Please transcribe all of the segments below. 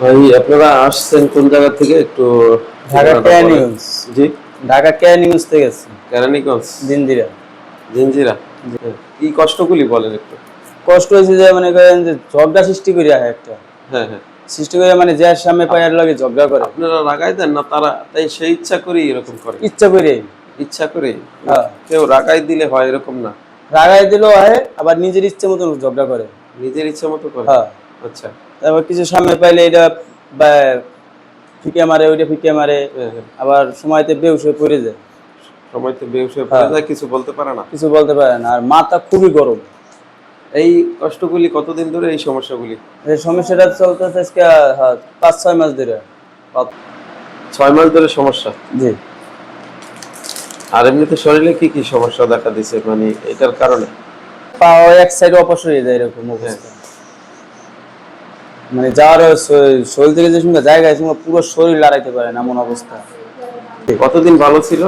ভাই আপনারা আসছেন কোন জায়গা থেকে? একটু ঢাকা কেয়া নিউজ জি। ঢাকা কেয়া নিউজ থেকে কেরানীগঞ্জ। দিনদিরা জিঞ্জিরা হ্যাঁ। কি কষ্টগুলি বলেন একটু? কষ্ট হয়েছে যে মনে করেন যে ঝগড়া সৃষ্টি করি হয় একটা। হ্যাঁ হ্যাঁ। সৃষ্টি করে মানে যে সামনে পায়ের লাগে ঝগড়া করে। আপনারা রাগাই দেন না তারা তাই সেই ইচ্ছা করেই এরকম করে। ইচ্ছা করে। ইচ্ছা করে। হ্যাঁ। কেউ রাগাই দিলে হয় এরকম না। রাগাই দিলেও হয় আবার নিজের ইচ্ছে মতন ঝগড়া করে। নিজের ইচ্ছা মতো করে। হ্যাঁ। আচ্ছা। তারপর কিছু সামনে পাইলে এটা ফিকে মারে ওইটা ফিকে মারে হ্যাঁ হ্যাঁ। আবার সময়তে বেউস হয়ে পড়ে যায়। সময় তো বেউস হয়ে। পড়ে যায় কিছু বলতে পারে না। কিছু বলতে পারে না আর মাথা খুবই গরম। এই কষ্টগুলি কতদিন ধরে এই সমস্যাগুলি? এই সমস্যাটা চলতেছে আজকে পাঁচ ছয় মাস ধরে। ছয় মাস ধরে সমস্যা? জি। আর এমনিতে শরীরে কি কি সমস্যা দেখা দিছে? মানে এটার কারণে? পা এক সাইডে অপসর হয়ে যায় এরকম অবস্থা। মানে যার শরীর থেকে যে সঙ্গে জায়গা আছে পুরো শরীর লড়াইতে পারে না এমন অবস্থা। কতদিন ভালো ছিল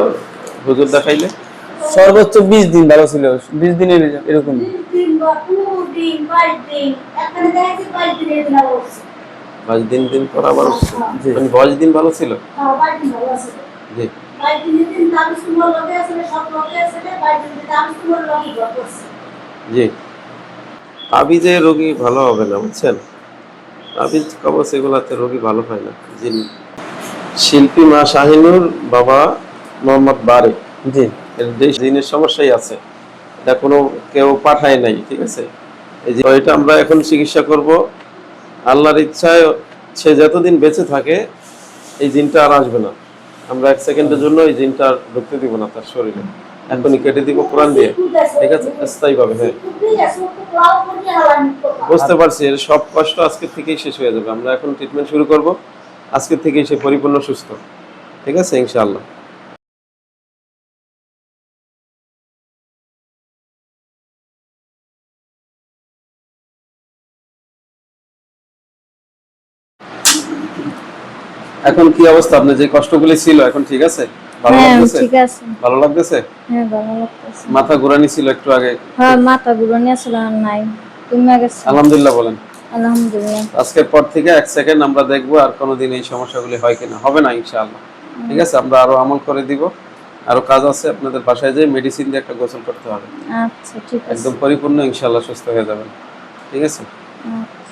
হুজুর দেখাইলে? সর্বোচ্চ বিশ দিন ভালো ছিল বিশ দিনের এরকম। দিন বা দিন দিন আবার পর। জি। মানে বাইশ দিন ভালো ছিল? তাও বাইশ দিন ভালো আছে জি। জি। তাবিজে রোগী ভালো হবে না বুঝছেন? তাবিজ কবচ এগুলাতে রোগী ভালো হয় না। জিন শিল্পী মা শাহিনুর বাবা মোহাম্মদ বারে জি। জিনের সমস্যাই আছে। এটা কোনো কেউ পাঠায় নাই ঠিক আছে? এই যে এটা আমরা এখন চিকিৎসা করব। আল্লাহর ইচ্ছায় সে যতদিন বেঁচে থাকে এই জিনটা আর আসবে না। আমরা এক সেকেন্ডের জন্য এই জিনটা আর ঢুকতে দিব না তার শরীরে। এখনই কেটে দিব কোরআন দিয়ে। ঠিক আছে? স্থায়ী পাবে হ্যাঁ। বুঝতে পারছি, এর সব কষ্ট আজকে থেকেই শেষ হয়ে যাবে। আমরা এখন ট্রিটমেন্ট শুরু করব। আজকে থেকেই সে পরিপূর্ণ সুস্থ। ঠিক আছে? ইনশাআল্লাহ। এখন কি অবস্থা? আপনার যে কষ্টগুলি ছিল, এখন ঠিক আছে? ভালো হ্যাঁ লাগতেছে? ঠিক আছে। ভালো লাগতেছে? হ্যাঁ ভালো লাগতেছে। মাথা ঘোরানি ছিল একটু আগে। হ্যাঁ মাথা ঘুরানি আসলে আর নাই। তুমি গেছো আলহামদুলিল্লাহ বলেন। আলহামদুলিল্লাহ। আজকের পর থেকে এক সেকেন্ড আমরা দেখব আর কোনোদিন এই সমস্যাগুলি হয় কিনা। হবে না ইনশাআল্লাহ। ঠিক আছে আমরা আরও আমল করে দিব। আরও কাজ আছে আপনাদের বাসায় যেয়ে মেডিসিন দিয়ে একটা গোসল করতে হবে। আচ্ছা ঠিক আছে। একদম পরিপূর্ণ ইনশাআল্লাহ সুস্থ হয়ে যাবেন। ঠিক আছে? আচ্ছা।